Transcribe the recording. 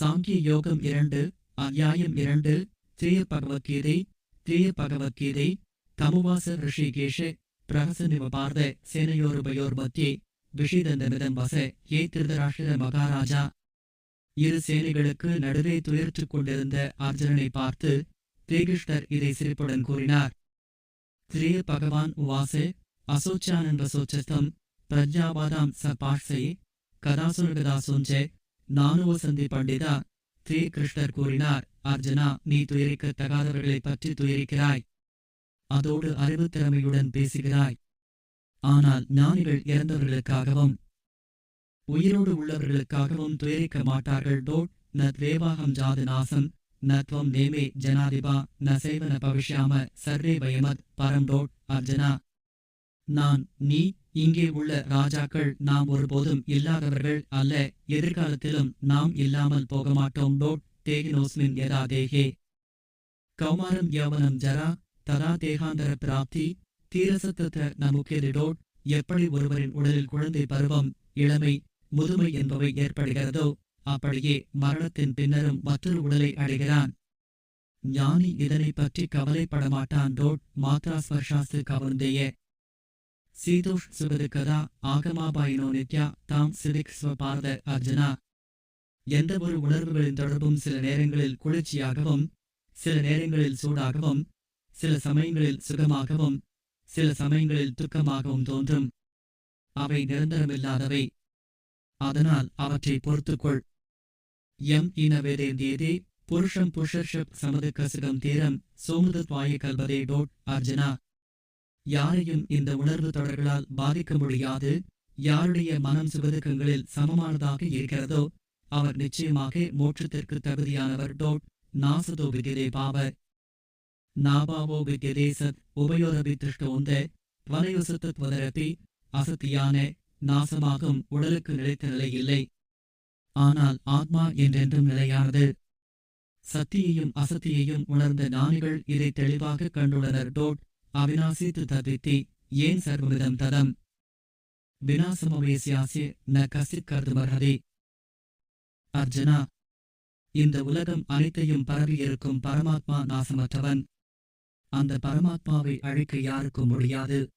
சாங்கிய யோகம் இரண்டு அத்தியாயம் இரண்டு திரிய பகவத்கீதை திரிய பகவத்கீதை தமுவாச ரிஷிகேஷ பிரகசனிவ பார்த்த சேனையோருபயோர் மத்தியே விஷிதந்தமிதம் வச ஏ திருதராஷ்டிர மகாராஜா. இரு சேனைகளுக்கு நடுவே துயர்த்துக் கொண்டிருந்த அர்ஜுனனை பார்த்து ஸ்ரீகிருஷ்ணர் இதை சிரிப்புடன் கூறினார். திரிய பகவான் உவாசே அசோச்சானன் வசோச்சஸ்தம் பிரஜாவாதாம் ச பாஷை பாஷ்சே கதாசுரகதாசுஞ்சே நானுவசந்தி பண்டிதா ஸ்ரீ கிருஷ்ணர் கூறினார் அர்ஜுனா நீ துயரிக்கத்தகாதவர்களை பற்றி துயரிக்கிறாய். அதோடு அறிவுத் திறமையுடன் பேசுகிறாய். ஆனால் ஞானிகள் இறந்தவர்களுக்காகவும் உயிரோடு உள்ளவர்களுக்காகவும் துயரிக்க மாட்டார்கள். டோட் ந துவேவாகம் ஜாது நாசம் ந துவம் நேமே ஜனாதிபா ந சேவன பவிஷ்யாம சர்வே பயமத் பரம் டோட் அர்ஜுனா. நான் நீ இங்கே உள்ள ராஜாக்கள் நாம் ஒருபோதும் இல்லாதவர்கள் அல்ல. எதிர்காலத்திலும் நாம் இல்லாமல் போக மாட்டோம் டோட் தேகினோஸ்மின் யதா தேகே. கௌமாரம் யவனம் ஜரா. ததா தேகாந்தர பிராப்தி. தீரசத்தத்த நமுக்கியதிடோட் எப்படி ஒருவரின் உடலில் குழந்தை பருவம் இளமை முதுமை என்பவை ஏற்படுகிறதோ அப்படியே மரணத்தின் பின்னரும் மற்றொரு உடலை அடைகிறான். ஞானி இதனைப் பற்றி கவலைப்பட மாட்டான் டோட் மாத்ரா ஸ்பர்ஷாசு சீதோஷ் சுகது கதா ஆகமாபாயினோ நித்யா தாம் சிதிக் ஸ்வபாரத அர்ஜுனா எந்த ஒரு உணர்வுகளின் தொடர்பும் சில நேரங்களில் குளிர்ச்சியாகவும் சில நேரங்களில் சூடாகவும் சில சமயங்களில் சுகமாகவும் சில சமயங்களில் துக்கமாகவும் தோன்றும். அவை நிரந்தரமில்லாதவை. அதனால் அவற்றை பொறுத்துக்கொள். எம் இன வேதேந்தியதே புருஷம் புஷர்ஷப் சமது கசுகம் தீரம் சோமுதத்வாய கல்வதே டோட் அர்ஜுனா. யாரையும் இந்த உணர்வு தொடர்களால் பாதிக்க முடியாது. யாருடைய மனம் சுபதுக்கங்களில் சமமானதாக இருக்கிறதோ அவர் நிச்சயமாக மோட்சத்திற்கு தகுதியானவர். டோட் நாசதோ விதிரே பாவ. நாபாவோ வித்யதே சத் உபயோரபி திருஷ்டோந்த வலையுசத்துவதரப்பி அசத்தியான நாசமாகும் உடலுக்கு நிலைத்த நிலை இல்லை. ஆனால் ஆத்மா என்றென்றும் நிலையானது. சத்தியையும் அசத்தியையும் உணர்ந்த ஞானிகள் இதை தெளிவாக கண்டுள்ளனர். டோட் அவிநாசித்து ததித்தி ஏன் சர்வவிதம் ததம்? விநாசமவேசியாசிய ந கசித் கருதுமர்ஹதி அர்ஜுனா இந்த உலகம் அனைத்தையும் பரவியிருக்கும் பரமாத்மா நாசமற்றவன். அந்த பரமாத்மாவை அழிக்க யாருக்கும் முடியாது.